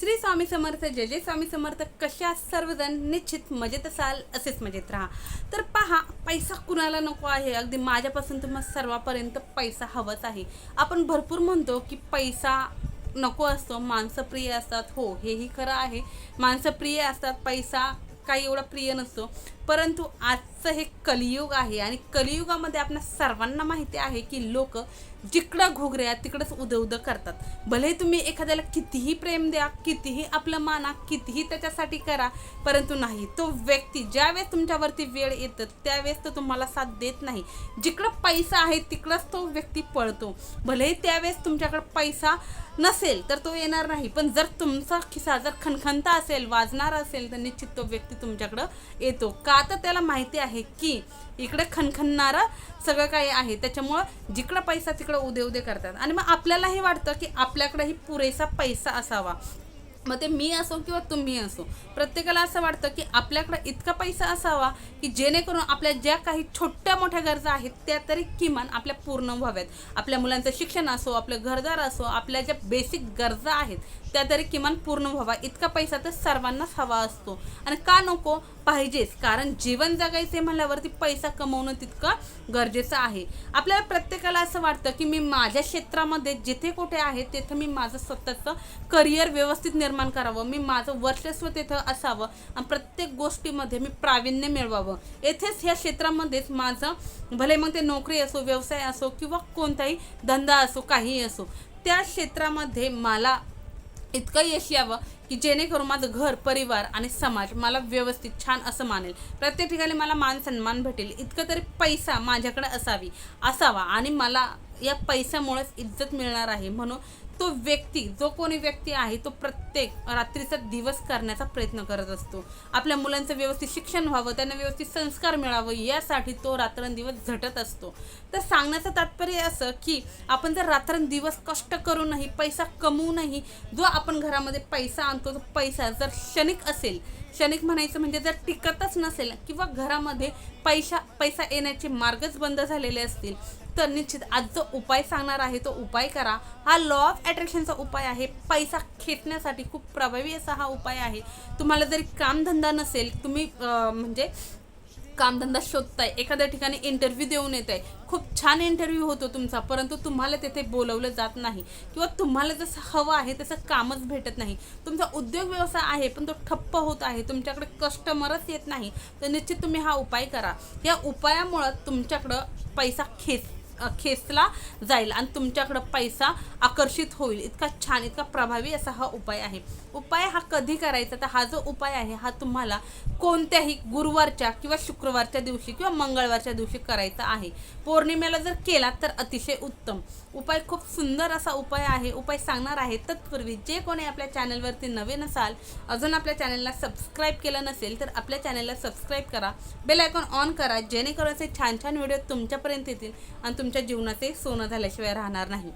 श्री स्वामी समर्थ जय जय स्वामी समर्थ. कशा सर्वजण निश्चित मजेत असाल असेच मजेत राहा. तर पहा पैसा कुणाला नको आहे? अगदी माझ्यापासून तुम्हाला सर्वापर्यंत पैसा हवाच आहे. आपण भरपूर म्हणतो की पैसा नको असतो माणसं प्रिय असतात. हो हेही खरं आहे. माणसं प्रिय असतात पैसा काही एवढा प्रिय नसतो. परंतु आजचं हे कलियुग आहे आणि कलियुगामध्ये आपल्या सर्वांना माहिती आहे की लोक जिकडं घोगरे तिकडंच उदं उदं करतात. भले तुम्ही एखाद्याला कितीही प्रेम द्या कितीही आपलं माना कितीही त्याच्यासाठी करा परंतु नाही. तो व्यक्ती ज्यावेळेस तुमच्यावरती वेळ येतं त्यावेळेस तो तुम्हाला साथ देत नाही. जिकडं पैसा आहे तिकडंच तो व्यक्ती पळतो. भलेही त्यावेळेस तुमच्याकडं पैसा नसेल तर तो येणार नाही पण जर तुमचा खिसा जर खणखणता असेल वाजणार असेल तर निश्चित तो व्यक्ती तुमच्याकडं येतो. का आता त्याला माहिती आहे की इकडे खणखणणारं सगळं काही आहे. त्याच्यामुळं जिकडं पैसा तिकडं उदे उदे करतात. आणि मग आपल्यालाही वाटतं की आपल्याकडेही पुरेसा पैसा असावा. मग ते मी असो किंवा तुम्ही असो प्रत्येकाला असं वाटतं की आपल्याकडे इतका पैसा असावा की जेणेकरून आपल्या ज्या काही छोट्या मोठ्या गरजा आहेत त्या तरी किमान आपल्या पूर्ण व्हाव्यात. आपल्या मुलांचं शिक्षण असो आपलं घरदार असो आपल्या ज्या बेसिक गरजा आहेत त्या तरी किमान पूर्ण व्हावा. इतका पैसा तर सर्वांनाच हवा असतो. आणि का नको? पाहिजेच. कारण जीवन जगायचे म्हणल्यावरती पैसा कमवणं तितकं गरजेचं आहे. आपल्याला प्रत्येकाला असं वाटतं की मी माझ्या क्षेत्रामध्ये जिथे कुठे आहे तिथं मी माझं स्वतःचं करिअर व्यवस्थित निर्माण करावं मी माझं वर्चस्व तिथं असावं आणि प्रत्येक गोष्टीमध्ये मी प्रावीण्य मिळवावं. येथेच ह्या क्षेत्रामध्येच माझं भले मग ते नोकरी असो व्यवसाय असो किंवा कोणताही धंदा असो काहीही असो त्या क्षेत्रामध्ये मला इतकं यश यावं की जेणेकरून माझं घर परिवार आणि समाज मला व्यवस्थित छान असं मानेल. प्रत्येक ठिकाणी मला मान सन्मान भेटेल. इतकं तरी पैसा माझ्याकडे असावी असावा आणि मला या पैशामुळेच इज्जत मिळणार आहे. म्हणून तो व्यक्ती जो कोणी व्यक्ती आहे तो प्रत्येक रात्रीचा दिवस करण्याचा प्रयत्न करत असतो. आपल्या मुलांचं व्यवस्थित शिक्षण व्हावं त्यांना व्यवस्थित संस्कार मिळावं यासाठी तो रात्रंदिवस झटत असतो. तर सांगण्याचं तात्पर्य असं की आपण जर रात्रंदिवस कष्ट करूनही पैसा कमवूनही जो आपण घरामध्ये पैसा आणतो तो पैसा जर क्षणिक असेल क्षणिक म्हणायचं म्हणजे जर टिकतच नसेल किंवा घरामध्ये पैसा पैसा येण्याचे मार्गच बंद झालेले असतील तर निश्चित आज जो उपाय सांगणार आहे तो उपाय करा. हा लॉ ऑफ अट्रॅक्शनचा उपाय आहे. पैसा खेचण्यासाठी खूप प्रभावी असा हा उपाय आहे. तुम्हाला जरी कामधंदा नसेल तुम्ही म्हणजे कामधंदा शोधताय एखाद्या ठिकाणी इंटरव्ह्यू देऊन येत आहे खूप छान इंटरव्ह्यू होतो तुमचा परंतु तुम्हाला तेथे बोलवलं जात नाही. किंवा तुम्हाला जसं हवं आहे तसं कामच भेटत नाही. तुमचा उद्योग व्यवसाय आहे पण तो ठप्प होत आहे. तुमच्याकडे कस्टमरच येत नाही. तर निश्चित तुम्ही हा उपाय करा. या उपायामुळं तुमच्याकडं पैसा खेच खेचला जाईल आणि तुमच्याकडं पैसा आकर्षित होईल. इतका छान इतका प्रभावी असा हा उपाय आहे. उपाय हा कधी करायचा? तर हा जो उपाय आहे हा तुम्हाला कोणत्याही गुरुवारच्या किंवा शुक्रवारच्या दिवशी किंवा मंगळवारच्या दिवशी करायचा आहे. पौर्णिमेला जर केला तर अतिशय उत्तम. उपाय खूप सुंदर असा उपाय आहे. उपाय सांगणार आहे तत्पूर्वी जे कोणी आपल्या चॅनलवरती नवीन असाल अजून आपल्या चॅनलला सबस्क्राईब केलं नसेल तर आपल्या चॅनलला सबस्क्राईब करा. बेल आयकॉन ऑन करा जेणेकरून असे छान छान व्हिडिओ तुमच्यापर्यंत येतील आणि तुमच्या जीवनाचे सोनं झाल्याशिवाय राहणार नाही.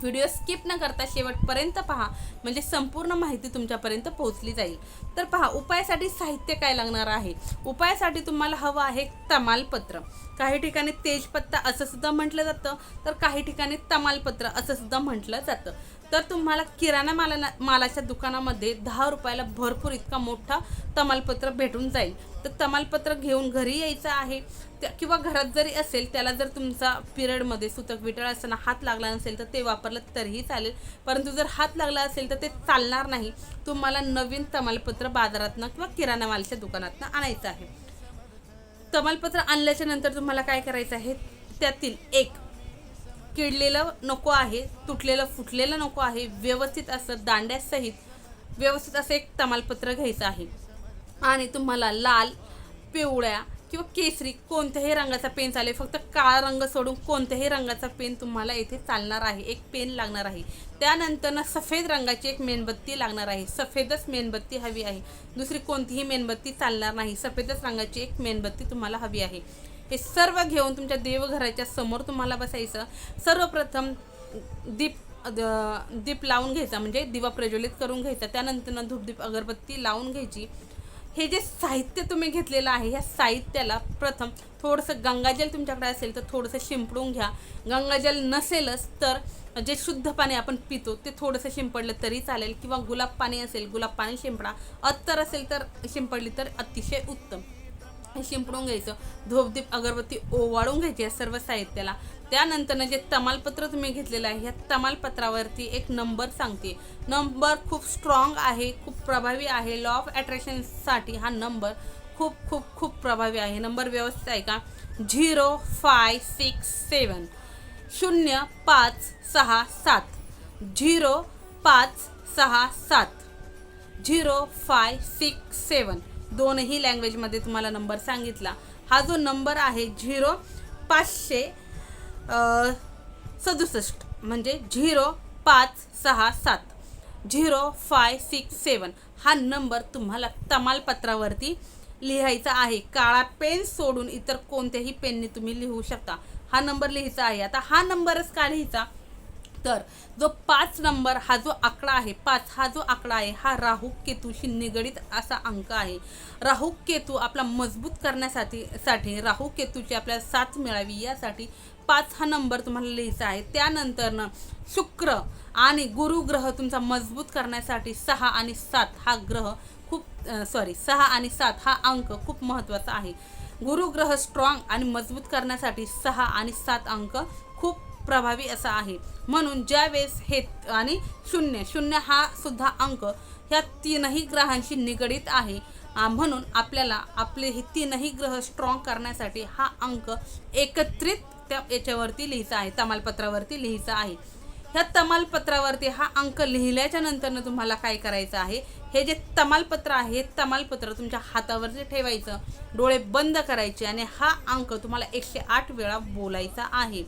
व्हिडिओ स्किप न करता शेवटपर्यंत पहा. म्हणजे संपूर्ण माहिती तुमच्यापर्यंत पोहोचली जाईल. तर पहा उपायासाठी साहित्य काय लागणार आहे? उपायासाठी तुम्हाला हवं आहे तमालपत्र. काही ठिकाणी तेजपत्ता असं सुद्धा म्हटलं जातं तर काही ठिकाणी तमालपत्र असं सुद्धा म्हटलं जातं. तर तुम्हाला किराणा माला मालाच्या दुकानामध्ये दहा रुपयाला भरपूर इतका मोठा तमालपत्र भेटून जाईल. तर तमालपत्र घेऊन घरी यायचं आहे. त्या किंवा घरात जरी असेल त्याला जर तुमचा पिरियडमध्ये सुतक विटळ असताना हात लागला नसेल तर ते वापरलं तरीही चालेल. परंतु जर हात लागला असेल तर ते चालणार नाही. तुम्हाला नवीन तमालपत्र बाजारातनं किंवा किराणा मालच्या दुकानातनं आणायचं आहे. तमालपत्र आणल्याच्या नंतर तुम्हाला काय करायचं आहे? त्यातील एक किडलेलं नको आहे तुटलेलं फुटलेलं नको आहे व्यवस्थित असं दांड्यासहित व्यवस्थित असं एक तमालपत्र घ्यायचं आहे. आणि तुम्हाला लाल पिवळ्या किंवा केसरी कोणत्याही रंगाचा पेन चालेल. फक्त काळा रंग सोडून कोणत्याही रंगाचा पेन तुम्हाला येथे चालणार आहे. एक पेन लागणार आहे. त्यानंतर ना सफेद रंगाची एक मेणबत्ती लागणार आहे. सफेदच मेणबत्ती हवी आहे. दुसरी कोणतीही मेणबत्ती चालणार नाही. सफेदच रंगाची एक मेणबत्ती तुम्हाला हवी आहे. हे सर्व घेऊन तुमच्या देवघराच्या समोर तुम्हाला बसायचं. सर्वप्रथम दीप द- दीप लावून घ्यायचा. म्हणजे दिवा प्रज्वलित करून घ्यायचा. त्यानंतर धूपदीप अगरबत्ती लावून घ्यायची. हे जे साहित्य तुम्ही घेतलेलं आहे ह्या साहित्याला प्रथम थोडंसं गंगाजल तुमच्याकडे असेल तर थोडंसं शिंपडून घ्या. गंगाजल नसेलच तर जे शुद्ध पाणी आपण पितो ते थोडंसं शिंपडलं तरी चालेल किंवा गुलाब पाणी असेल गुलाब पाणी शिंपडा. अत्तर असेल तर शिंपडली तर अतिशय उत्तम. हे शिंपडून घ्यायचं. धोपदीप अगरबत्ती ओवाळून घ्यायची या सर्व साहित्याला. त्यानंतरनं जे तमालपत्र तुम्ही घेतलेलं आहे ह्या तमालपत्रावरती एक नंबर सांगते. नंबर खूप स्ट्रॉंग आहे खूप प्रभावी आहे. लॉ ऑफ अट्रॅक्शनसाठी हा नंबर खूप खूप खूप प्रभावी आहे. नंबर व्यवस्थित आहे का? झिरो फाय सिक्स सेवन शून्य पाच सहा सात. झिरो पाच सहा सात. झिरो फाय सिक्स सेवन दोनही लँग्वेजमध्ये तुम्हाला नंबर सांगितला. हा जो नंबर आहे झिरो पाचशे सदुसष्ट म्हणजे झिरो पाच सहा सात झिरो फाय सिक्स सेवन हा नंबर तुम्हाला तमालपत्रावरती लिहायचा आहे. काळा पेन सोडून इतर कोणत्याही पेनने तुम्ही लिहू शकता. हा नंबर लिहायचा आहे. आता हा नंबरच का लिहायचा? तर जो पाच नंबर हा जो आकडा आहे पाच हा जो आकडा आहे हा राहू केतूशी निगडीत असा अंक आहे. राहू केतू आपला मजबूत करण्यासाठी साठी राहू केतूची आपल्याला साथ मिळावी यासाठी पाच हा नंबर तुम्हाला लिहायचा आहे. त्यानंतरनं शुक्र आणि गुरु ग्रह तुमचा मजबूत करण्यासाठी सहा आणि सात हा ग्रह खूप सॉरी सहा आणि सात हा अंक खूप महत्त्वाचा आहे. गुरुग्रह स्ट्रॉंग आणि मजबूत करण्यासाठी सहा आणि सात अंक खूप प्रभावी असा आहे. म्हणून ज्यावेळेस हे आणि शून्य शून्य हा सुद्धा अंक ह्या तीनही ग्रहांशी निगडीत आहे म्हणून आपल्याला आपले हे तीनही ग्रह स्ट्रॉंग करण्यासाठी हा अंक एकत्रित त्या याच्यावरती लिहायचा आहे तमालपत्रावरती लिहायचा आहे. ह्या तमालपत्रावरती हा अंक लिहिल्याच्या नंतरनं तुम्हाला काय करायचं आहे? हे जे तमालपत्र आहे हे तमालपत्र तुमच्या हातावरती ठेवायचं डोळे बंद करायचे आणि हा अंक तुम्हाला एकशे आठ वेळा बोलायचा आहे.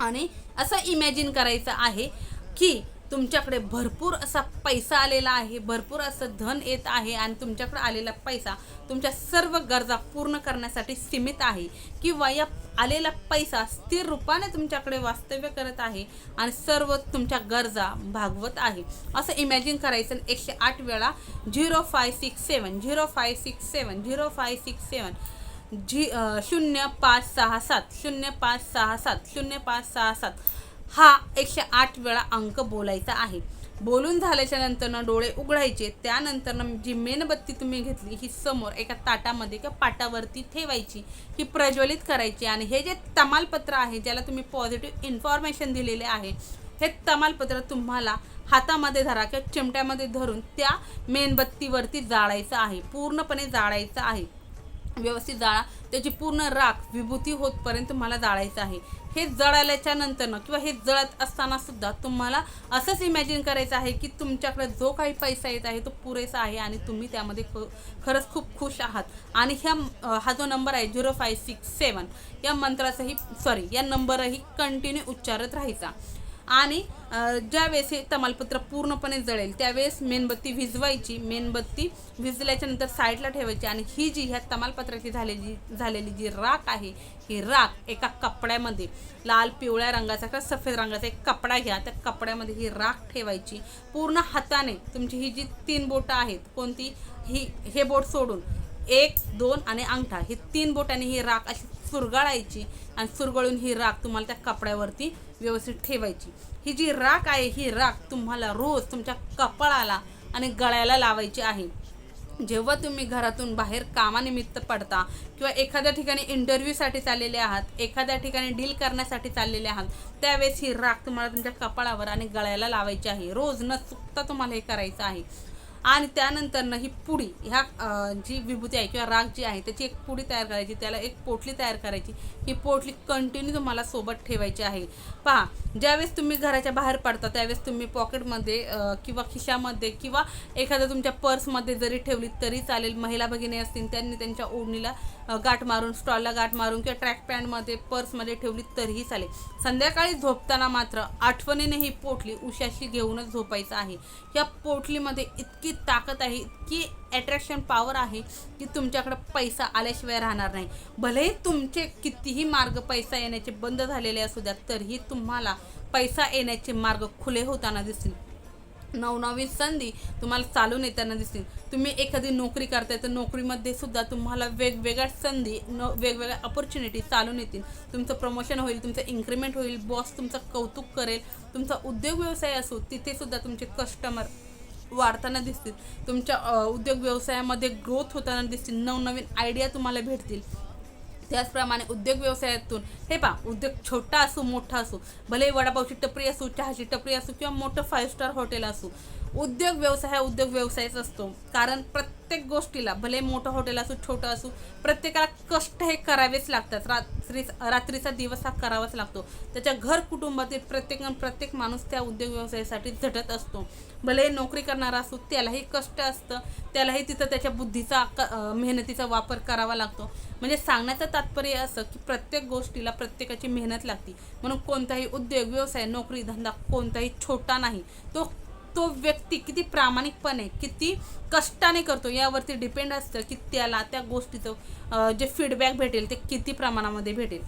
आणि असं इमॅजिन करायचं आहे की तुमच्याकडे भरपूर असा पैसा आलेला आहे भरपूर असं धन येत आहे आणि तुमच्याकडे आलेला पैसा तुमच्या सर्व गरजा पूर्ण करण्यासाठी सीमित आहे किंवा या आलेला पैसा स्थिर रूपाने तुमच्याकडे वास्तव्य करत आहे आणि सर्व तुमच्या गरजा भागवत आहे. असं इमॅजिन करायचं आणि एकशे आठ वेळा zero five six seven zero five six seven zero five six seven जी शून्य पाच सहा सात शून्य पाच सहा सात शून्य पाच सहा सात हा एकशे आठ वेळा अंक बोलायचा आहे. बोलून झाल्याच्या नंतरनं डोळे उघडायचे त्यानंतरनं जी मेणबत्ती तुम्ही घेतली ही समोर एका ताटामध्ये किंवा पाटावरती ठेवायची ही प्रज्वलित करायची आणि हे जे तमालपत्र आहे ज्याला तुम्ही पॉझिटिव्ह इन्फॉर्मेशन दिलेले आहे हे तमालपत्र तुम्हाला हातामध्ये धरा किंवा चिमट्यामध्ये धरून त्या मेणबत्तीवरती जाळायचं आहे पूर्णपणे जाळायचं आहे. व्यवस्थित जाळा. त्याची पूर्ण राख विभूती होतपर्यंत तुम्हाला जाळायचं आहे. हे जळाल्याच्या नंतरनं किंवा हे जळत असताना सुद्धा तुम्हाला असंच इमॅजिन करायचं आहे की तुमच्याकडे जो काही पैसा येत आहे तो पुरेसा आहे आणि तुम्ही त्यामध्ये ख खरंच खूप खुश आहात. आणि ह्या हा जो नंबर आहे झिरो फाय सिक्स सेवन या मंत्राचाही सॉरी या नंबरही कंटिन्यू उच्चारत राहायचा. आणि ज्यावेळेस हे तमालपत्र पूर्णपणे जळेल त्यावेळेस मेणबत्ती भिजवायची मेणबत्ती विझल्याच्या नंतर साईडला ठेवायची आणि ही जी ह्या तमालपत्राची झालेली झालेली जी राख आहे ही राख एका कपड्यामध्ये लाल पिवळ्या रंगाचा किंवा सफेद रंगाचा एक कपडा घ्या त्या कपड्यामध्ये ही राख ठेवायची. पूर्ण हाताने तुमची ही जी तीन बोटं आहेत कोणती? ही हे बोट सोडून एक दोन आणि अंगठा. हे तीन बोटांनी ही राख अशी चुरगाळायची आणि चुरगळून ही राख तुम्हाला त्या कपड्यावरती व्यवस्थित ठेवायची. ही जी राख आहे ही राख तुम्हाला रोज तुमच्या कपाळाला आणि गळ्याला लावायची आहे. जेव्हा तुम्ही घरातून बाहेर कामानिमित्त पडता किंवा एखाद्या ठिकाणी इंटरव्ह्यूसाठी चाललेले आहात एखाद्या ठिकाणी डील करण्यासाठी चाललेले आहात त्यावेळेस ही राख तुम्हाला तुमच्या कपाळावर आणि गळ्याला लावायची आहे. रोज न चुकता तुम्हाला हे करायचं आहे. आणि त्यानंतरनं ही पुडी ह्या जी विभूती आहे किंवा राग जी आहे त्याची एक पुडी तयार करायची त्याला एक पोटली तयार करायची. ही पोटली कंटिन्यू तुम्हाला सोबत ठेवायची आहे. पहा ज्यावेळेस तुम्ही घराच्या बाहेर पडता त्यावेळेस तुम्ही पॉकेटमध्ये किंवा खिशामध्ये किंवा एखाद्या तुमच्या पर्समध्ये जरी ठेवली तरी चालेल. महिला भगिनी असतील त्यांनी त्यांच्या ओढणीला गाठ मारून स्टॉलला गाठ मारून किंवा ट्रॅक पॅन्टमध्ये पर्समध्ये ठेवली तरीही चालेल. संध्याकाळी झोपताना मात्र आठवणीने ही पोटली उशाशी घेऊनच झोपायचं आहे. या पोटलीमध्ये इतकी ताकद आहे इतकी अट्रॅक्शन पॉवर आहे की तुमच्याकडे पैसा आल्याशिवाय राहणार नाही. भलेही तुमचे कितीही मार्ग पैसा येण्याचे बंद झालेले असू द्या तरीही तुम्हाला पैसा येण्याचे मार्ग खुले होताना दिसतील. नवनवीन संधी तुम्हाला चालून येताना दिसतील. तुम्ही एखादी नोकरी करताय तर नोकरीमध्ये सुद्धा तुम्हाला वेगवेगळ्या संधी न वेगवेगळ्या अपॉर्च्युनिटी चालून येतील तुमचं प्रमोशन होईल तुमचं इन्क्रीमेंट होईल बॉस तुमचं कौतुक करेल. तुमचा उद्योग व्यवसाय असो तिथे सुद्धा तुमचे कस्टमर वाढताना दिसतील. तुमच्या उद्योग व्यवसायामध्ये ग्रोथ होताना दिसतील. नवनवीन आयडिया तुम्हाला भेटतील. त्याचप्रमाणे उद्योग व्यवसायातून हे पा उद्योग छोटा असो मोठा असो भले वडापावची टपरी असो चहाची टपरी असो किंवा मोठं फाईव्ह स्टार हॉटेल असो उद्योग व्यवसाय हा उद्योग व्यवसायच असतो. कारण प्रत्येक गोष्टीला भले मोठं हॉटेल असो छोटं असो प्रत्येकाला कष्ट हे करावेच लागतात. रात्री रात्रीचा दिवस हा करावाच लागतो. त्याच्या घर कुटुंबातील प्रत्येक प्रत्येक माणूस त्या उद्योग व्यवसायासाठी झटत असतो. भले नोकरी करणारा असो त्यालाही कष्ट असतं. त्यालाही तिथं त्याच्या बुद्धीचा मेहनतीचा वापर करावा लागतो. म्हणजे सांगण्याचं तात्पर्य असं की प्रत्येक गोष्टीला प्रत्येकाची मेहनत लागते. म्हणून कोणताही उद्योग व्यवसाय नोकरी धंदा कोणताही छोटा नाही. तो तो व्यक्ती किती प्रामाणिकपणे किती कष्टाने करतो यावरती डिपेंड असतं की त्याला त्या गोष्टीचं जे फीडबॅक भेटेल ते किती प्रमाणामध्ये भेटेल.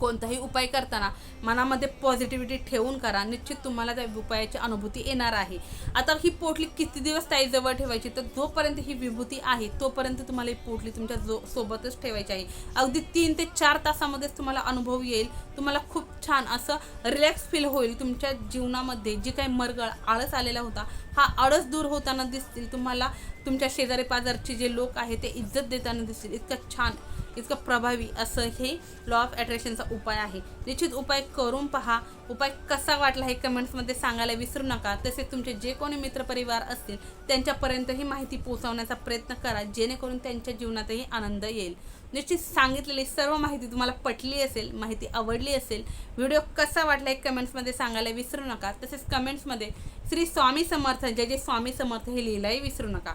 कोणताही उपाय करताना मनामध्ये पॉझिटिव्हिटी ठेवून करा. निश्चित तुम्हाला त्या उपायाची अनुभूती येणार आहे. आता ही पोटली किती दिवस ताईजवळ ठेवायची? तर जोपर्यंत ही विभूती आहे तोपर्यंत तुम्हाला ही पोटली तुमच्या जो सोबतच ठेवायची आहे. अगदी तीन ते चार तासामध्येच तुम्हाला अनुभव येईल. तुम्हाला खूप छान असं रिलॅक्स फील होईल. तुमच्या जीवनामध्ये जी काही मरगळ आळस आलेला होता हा आळस दूर होताना दिसतील. तुम्हाला तुमच्या शेजारी पाजारचे जे लोक आहेत ते इज्जत देताना दिसतील. इतकं छान इतकं प्रभावी असं हे लॉ ऑफ अट्रॅक्शनचा उपाय आहे. निश्चित उपाय करून पहा. उपाय कसा वाटला हे कमेंट्समध्ये सांगायला विसरू नका. तसेच तुमचे जे कोणी मित्रपरिवार असतील त्यांच्यापर्यंत ही माहिती पोहोचवण्याचा प्रयत्न करा. जेणेकरून त्यांच्या जीवनातही आनंद येईल. निश्चित सांगितलेली सर्व माहिती तुम्हाला पटली असेल माहिती आवडली असेल व्हिडिओ कसा वाटला हे कमेंट्समध्ये सांगायला विसरू नका. तसेच कमेंट्समध्ये श्री स्वामी समर्थ जय जय स्वामी समर्थ हे लिहिलाही विसरू नका.